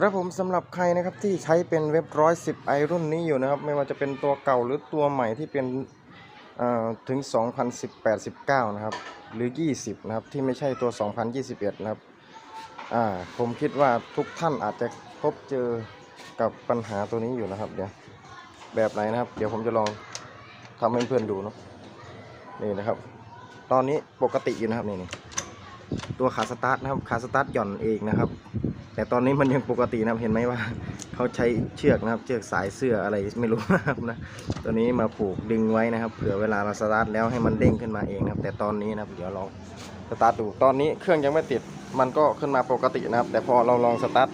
ครับผมสำหรับใครนะครับที่ใช้เป็นเว็บร้อยสิบไอรุ่นนี้อยู่นะครับ ไม่ว่าจะเป็นตัวเก่าหรือตัวใหม่ที่เป็นเอ่อถึง 2018 19 นะครับ หรือ 20 นะครับ ที่ไม่ใช่ตัว 2021 นะครับผมคิดว่าทุกท่านอาจจะพบเจอกับปัญหาตัวนี้อยู่นะครับ เดี๋ยวแบบไหนนะครับ เดี๋ยวผมจะลองทำให้เพื่อนดูเนาะนี่นะครับ ตอนนี้ปกติอยู่นะครับนี่นี่ ตัวขาสตาร์ทนะครับขาสตาร์ทหย่อนเองนะครับ แต่ตอนนี้มันยังปกตินะเห็นไหมว่าเขาใช้เชือกนะครับเชือกสายเสื้ออะไรไม่รู้นะครับนะตัวนี้มาผูกดึงไว้นะครับเผื่อเวลาเราสตาร์ทแล้วให้มันเด้งขึ้นมาเองนะครับ แต่ตอนนี้นะครับเดี๋ยวลองสตาร์ทดูตอนนี้เครื่องยังไม่ติดมันก็ขึ้นมาปกตินะครับ แต่พอเราลองสตาร์ท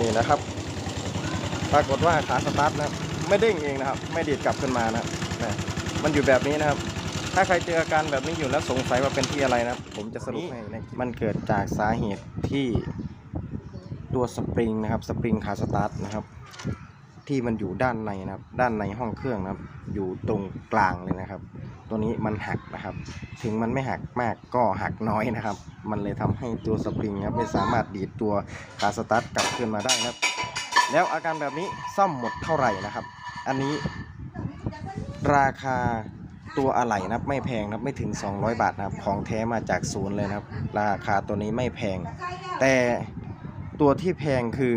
นี่นะครับ ปรากฏว่าขาสตาร์ทนะไม่เด้งเองนะครับ ไม่ดีดกลับขึ้นมานะนะมันอยู่แบบนี้นะครับ ถ้าใครเจออาการแบบนี้อยู่แล้วสงสัยว่าเป็นที่อะไรนะครับผมจะสรุปให้นะมันเกิดจากสาเหตุที่ตัวสปริงนะครับ สปริงคาสตาร์ทนะครับ ที่มันอยู่ด้านในนะครับ ด้านในห้องเครื่องนะครับ อยู่ตรงกลางเลยนะครับ ตัวนี้มันหักนะครับ ถึงมันไม่หักมากก็หักน้อยนะครับ มันเลยทำให้ตัวสปริงนะครับไม่สามารถดีดตัวคาสตาร์ทกลับขึ้นมาได้นะครับ แล้วอาการแบบนี้ซ่อมหมดเท่าไหร่นะครับ อันนี้ราคา ตัวอะไหล่นะครับไม่แพงนะครับไม่ถึง 200 บาทนะครับของแท้มาจากศูนย์เลยนะครับ ราคาตัวนี้ไม่แพง แต่ตัวที่แพงคือ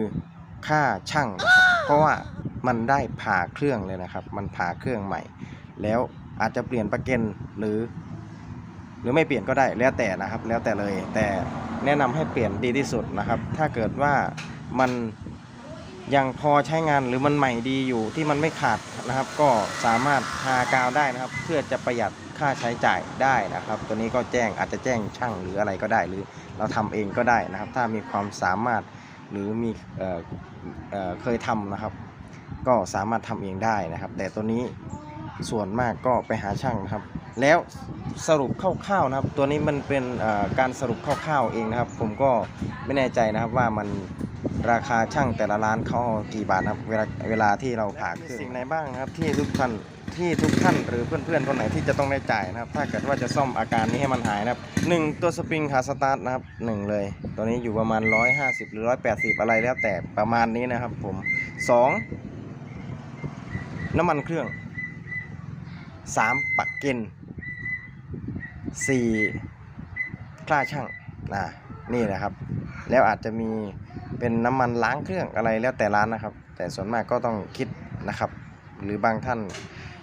ค่าช่าง เพราะว่ามันได้ผ่าเครื่องเลยนะครับ มันผ่าเครื่องใหม่ แล้วอาจจะเปลี่ยนประเกันหรือ หรือไม่เปลี่ยนก็ได้แล้วแต่นะครับ แล้วแต่เลย แต่แนะนำให้เปลี่ยนดีที่สุดนะครับ ถ้าเกิดว่ามัน ยังพอใช้งานหรือมันใหม่ดีอยู่ที่มันไม่ขาดนะครับ ก็สามารถทากาวได้นะครับ เพื่อจะประหยัดค่าใช้จ่ายได้นะครับ ตัวนี้ก็แจ้งอาจจะแจ้งช่างหรืออะไรก็ได้ หรือเราทำเองก็ได้นะครับ ถ้ามีความสามารถหรือมีเเเคยทำนะครับ ก็สามารถทำเองได้นะครับ แต่ตัวนี้ส่วนมากก็ไปหาช่างนะครับ แล้วสรุปคร่าวๆนะครับ ตัวนี้มันเป็นการสรุปคร่าวๆเองนะครับ ผมก็ไม่แน่ใจนะครับว่ามัน ราคาช่างแต่ละร้านเขาเอากี่บาทนะครับเวลาเวลาที่เราผ่าเครื่องสิ่งไหนบ้างครับที่ทุกท่านที่ทุกท่านหรือเพื่อนๆคนไหนที่จะต้องได้จ่ายนะครับ ถ้าเกิดว่าจะซ่อมอาการนี้ให้มันหายนะครับหนึ่งตัวสปริงขาสตาร์ทนะครับหนึ่งเลย ตัวนี้อยู่ประมาณ 150 หรือ 180 อะไรแล้วแต่ประมาณนี้นะครับผมสองน้ำมันเครื่องสามปักเกนสี่ค่าช่างนะนี่นะครับ แล้วอาจจะมีเป็นน้ำมันล้างเครื่องอะไรแล้วแต่ร้านนะครับ แต่ส่วนมากก็ต้องคิดนะครับ หรือบางท่าน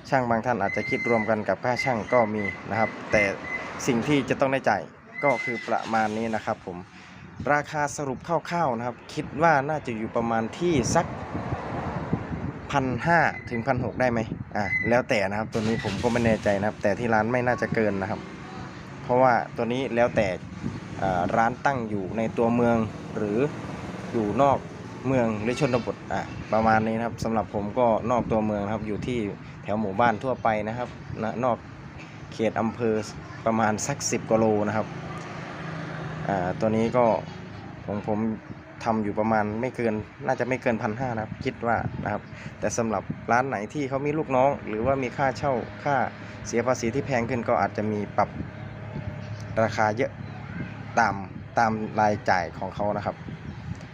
ช่างบางท่านอาจจะคิดรวมกันกับค่าช่างก็มีนะครับ แต่สิ่งที่จะต้องได้จ่ายก็คือประมาณนี้นะครับ ผมราคาสรุปคร่าวๆนะครับ คิดว่าน่าจะอยู่ประมาณที่สักพันห้าถึงพันหกได้ไหมอ่าแล้วแต่นะครับตัวนี้ผมก็ไม่แน่ใจนะครับ แต่ที่ร้านไม่น่าจะเกินนะครับ เพราะว่าตัวนี้แล้วแต่ ร้านตั้งอยู่ในตัวเมืองหรืออยู่นอกเมืองหรือชนบทอะประมาณนี้นะครับสำหรับผมก็นอกตัวเมืองครับอยู่ที่แถวหมู่บ้านทั่วไปนะครับนะนอกเขตอำเภอประมาณสักสิบกว่าโลนะครับอ่าตัวนี้ก็ของผมทำอยู่ประมาณไม่เกินน่าจะไม่เกินพันห้านะครับคิดว่านะครับ แต่สำหรับร้านไหนที่เขามีลูกน้อง หรือว่ามีค่าเช่าค่าเสียภาษีที่แพงขึ้นก็อาจจะมีปรับราคาเยอะ ตามตามรายจ่ายของเขานะครับ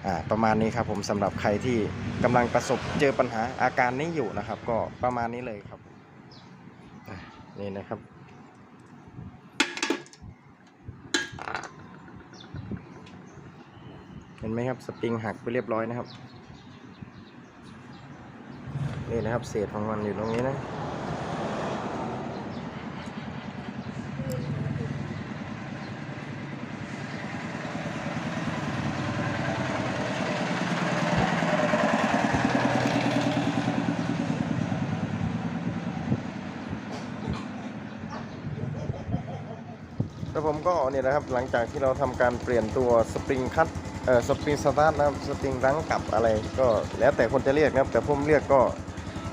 อ่าประมาณนี้ครับผมสำหรับใครที่กำลังประสบเจอปัญหาอาการนี้อยู่นะครับ ก็ประมาณนี้เลยครับนี่นะครับ เห็นไหมครับสปริงหักไปเรียบร้อยนะครับนี่นะครับเศษของมันอยู่ตรงนี้นะ แล้วผมก็เนี่ยนะครับหลังจากที่เราทำการเปลี่ยนตัวสปริงคัตเอ่อสปริงสตาร์ทนะครับสปริงรั้งกลับอะไรก็แล้วแต่คนจะเรียกนะครับ แต่ผมเรียกก็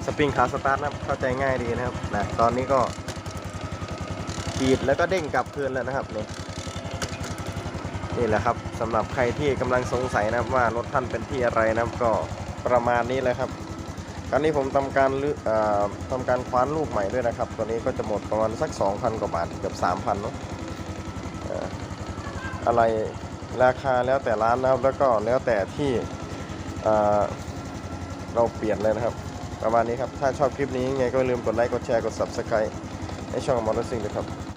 สปริงขาสตาร์ทนะครับเข้าใจง่ายดีนะครับนะตอนนี้ก็ขีดแล้วก็เด้งกลับคืนแล้วนะครับนี่นี่แหละครับสำหรับใครที่กำลังสงสัยนะครับว่ารถท่านเป็นที่อะไรนะครับก็ประมาณนี้เลยครับคราวนี้ผมทำการลือเอ่อทำการคว้านลูกใหม่ด้วยนะครับ ตัวนี้ก็จะหมดประมาณสัก 2,000 กว่าบาทเกือบ3,000เนาะ อะไรราคาแล้วแต่ร้านนะครับ แล้วก็แล้วแต่ที่เราเปลี่ยนเลยนะครับ ประมาณนี้ครับ ถ้าชอบคลิปนี้ยังไงก็อย่าลืมกดไลค์กดแชร์กด subscribe ให้ช่องมอเตอร์ซิงด้วยครับ